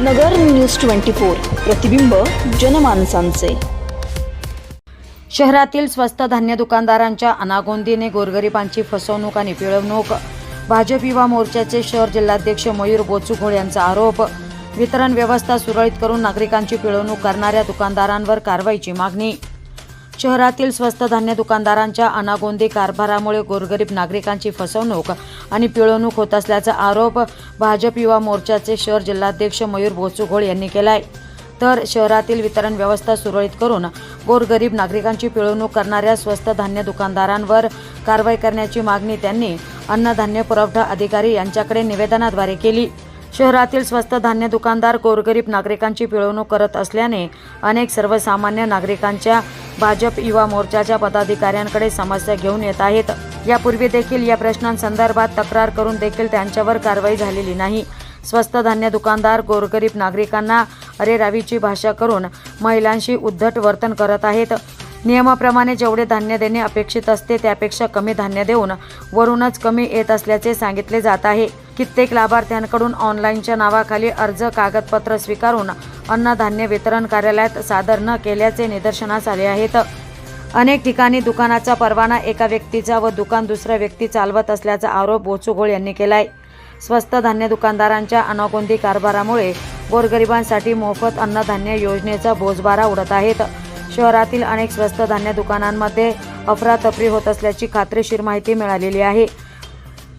नगर news twenty four प्रतिबिंब जनमानसांचे. शहरातील स्वस्त धान्य दुकानदारांच्या अनागोंदीने गोरगरिबांची फसवणूक आणि पिळवणूक. भाजप युवा मोर्चाचे शहर जिल्हाध्यक्ष मयूर बोचुघोळ यांचा आरोप. वितरण व्यवस्था सुरळीत करून नागरिकांची पिळवणूक करणाऱ्या दुकानदारांवर कारवाईची मागणी. शहरातील स्वस्त धान्य दुकानदारांच्या अनागोंदी कारभारामुळे गोरगरीब नागरिकांची फसवणूक आणि पिळवणूक होत असल्याचा आरोप भाजप युवा मोर्चाचे शहर जिल्हाध्यक्ष मयूर बोचुघोळ यांनी केलाय. तर शहरातील वितरण व्यवस्था सुरळीत करून गोरगरीब नागरिकांची पिळवणूक करणाऱ्या स्वस्त धान्य दुकानदारांवर कारवाई करण्याची मागणी त्यांनी अन्नधान्य पुरवठा अधिकारी यांच्याकडे निवेदनाद्वारे केली. शहरातील स्वस्त धान्य दुकानदार गोरगरीब नागरिकांची पिळवणूक करत असल्याने अनेक सर्वसामान्य नागरिकांच्या भाजप युवा मोर्चाच्या पदाधिकाऱ्यांकडे समस्या घेऊन येत आहेत. यापूर्वी देखील या प्रश्नांसंदर्भात तक्रार करून देखील त्यांच्यावर कारवाई झालेली नाही. स्वस्त धान्य दुकानदार गोरगरीब नागरिकांना अरेरावीची भाषा करून महिलांशी उद्धट वर्तन करत आहेत. नियमाप्रमाणे जेवढे धान्य देणे अपेक्षित असते त्यापेक्षा कमी धान्य देऊन वरूनच कमी येत असल्याचे सांगितले जात आहे. कित्येक लाभार्थ्यांकडून ऑनलाईनच्या नावाखाली अर्ज कागदपत्र स्वीकारून अन्नधान्य वितरण कार्यालयात सादर न केल्याचे निदर्शनास आले आहेत. अनेक ठिकाणी दुकानाचा परवाना एका व्यक्तीचा व दुकान दुसऱ्या व्यक्ती चालवत असल्याचा आरोप बोचुगोळ यांनी केलाय. स्वस्त धान्य दुकानदारांच्या अनागोंदी कारभारामुळे गोरगरिबांसाठी मोफत अन्नधान्य योजनेचा बोजबारा उडत आहेत. शहरातील अनेक स्वस्त धान्य दुकानांमध्ये अफरातफरी होत असल्याची खात्रीशीर माहिती मिळालेली आहे.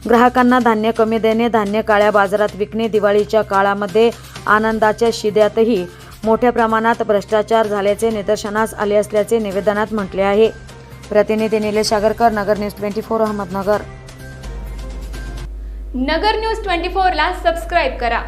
ग्राहकांना धान्य कमी देणे धान्य काळ्या बाजारात विकणे दिवाळीच्या काळामध्ये आनंदाच्या शिद्यातही मोठ्या प्रमाणात भ्रष्टाचार झाल्याचे निदर्शनास आले असल्याचे निवेदनात म्हटले आहे. प्रतिनिधी Nilesh Sagarkar Nagar news twenty four Ahmednagar. Nagar news twenty फोरला सबस्क्राईब करा.